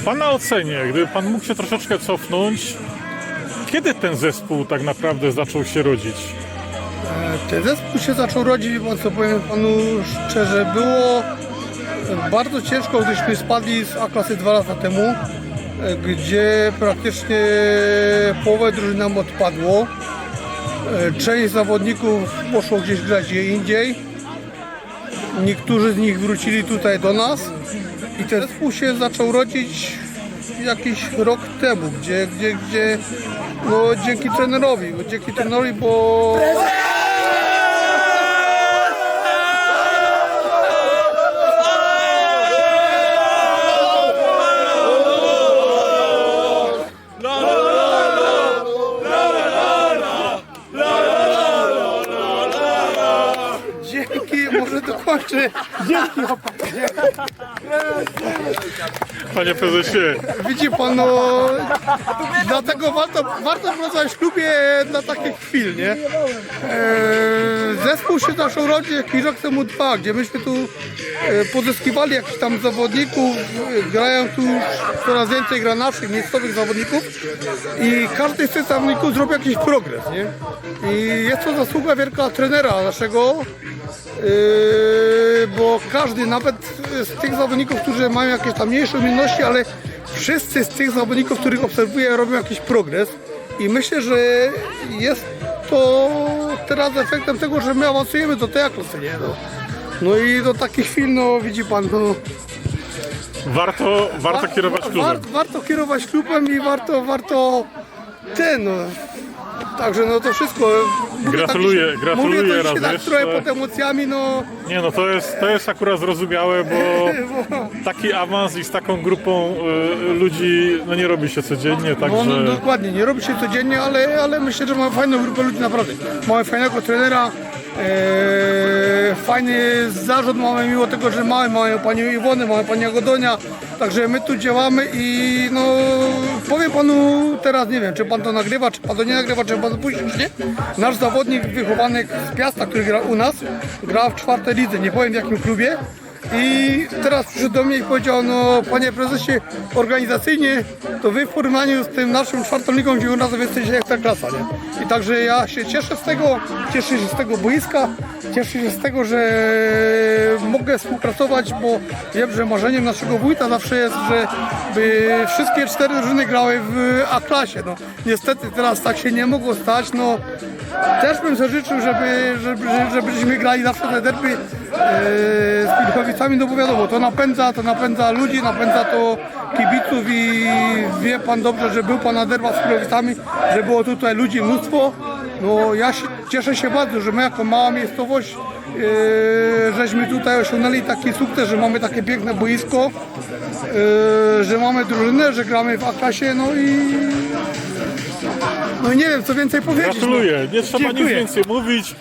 W Pana ocenie, gdyby Pan mógł się troszeczkę cofnąć, kiedy ten zespół tak naprawdę zaczął się rodzić? Ten zespół się zaczął rodzić, bo co powiem panu szczerze, było bardzo ciężko, gdyśmy spadli z A-klasy dwa lata temu, gdzie praktycznie połowę drużyn nam odpadło. Część zawodników poszło gdzieś grać gdzie indziej. Niektórzy z nich wrócili tutaj do nas i ten zespół się zaczął rodzić jakiś rok temu, gdzie, gdzie, gdzie no dzięki trenerowi, dzięki trenerowi, bo Dzięki, chłopaki. Panie prezesie, Widzi pan, no, dlatego warto, warto pracować w klubie dla takich chwil, nie? Eee, zespół się zaczął rodzić jakiś rok temu dwa, gdzie myśmy tu e, pozyskiwali jakichś tam zawodników, e, grają tu coraz więcej gra naszych, miejscowych zawodników i każdy z tych zawodników zrobił jakiś progres, nie? I jest to zasługa wielka trenera naszego, Yy, bo każdy, nawet z tych zawodników, którzy mają jakieś tam mniejsze umiejętności, ale wszyscy z tych zawodników, których obserwuję, robią jakiś progres i myślę, że jest to teraz efektem tego, że my awansujemy do tej klasy, nie? No. no i do takich chwil, no widzi pan, no, warto, warto kierować war, klubem. warto kierować klubem i warto, warto ten, no. Także no to wszystko. Gratuluję, gratuluję Mówię to tak jeszcze. trochę pod emocjami, no. Nie no, to jest, to jest akurat zrozumiałe, bo taki awans i z taką grupą y, ludzi no nie robi się codziennie, No, no także dokładnie, nie robi się codziennie, ale, ale myślę, że mamy fajną grupę ludzi naprawdę. Mamy fajnego trenera, e, fajny zarząd mamy, mimo tego, że mamy, mamy panią Iwonę, mamy panią Godonia, także my tu działamy i no powiem panu teraz, nie wiem, czy pan to nagrywa, czy pan to nie nagrywa, czy pan to czy nie. Nasz zawodnik wychowany z Piasta, który gra u nas, gra w czwartej lidze, nie powiem w jakim klubie, i teraz przyszedł do mnie i powiedział, no panie prezesie, organizacyjnie to wy w porównaniu z tym naszym u nas jesteście jak ta klasa, nie? I także ja się cieszę z tego, cieszę się z tego boiska, cieszę się z tego, że mogę współpracować, bo wiem, że marzeniem naszego wójta zawsze jest, żeby wszystkie cztery drużyny grały w A-klasie, no. Niestety teraz tak się nie mogło stać, no też bym sobie życzył, żeby, żeby, żebyśmy grali zawsze te derby e, Pilchowicami, no bo wiadomo, to napędza, to napędza ludzi, napędza to kibiców i wie pan dobrze, że był pan na derbach z Pilchowicami, że było tutaj ludzi mnóstwo. No ja się, cieszę się bardzo, że my jako mała miejscowość e, żeśmy tutaj osiągnęli taki sukces, że mamy takie piękne boisko, e, że mamy drużynę, że gramy w A-klasie, no i no i nie wiem co więcej powiedzieć. no. gratuluję. Nie trzeba nic Dziękuję. więcej mówić.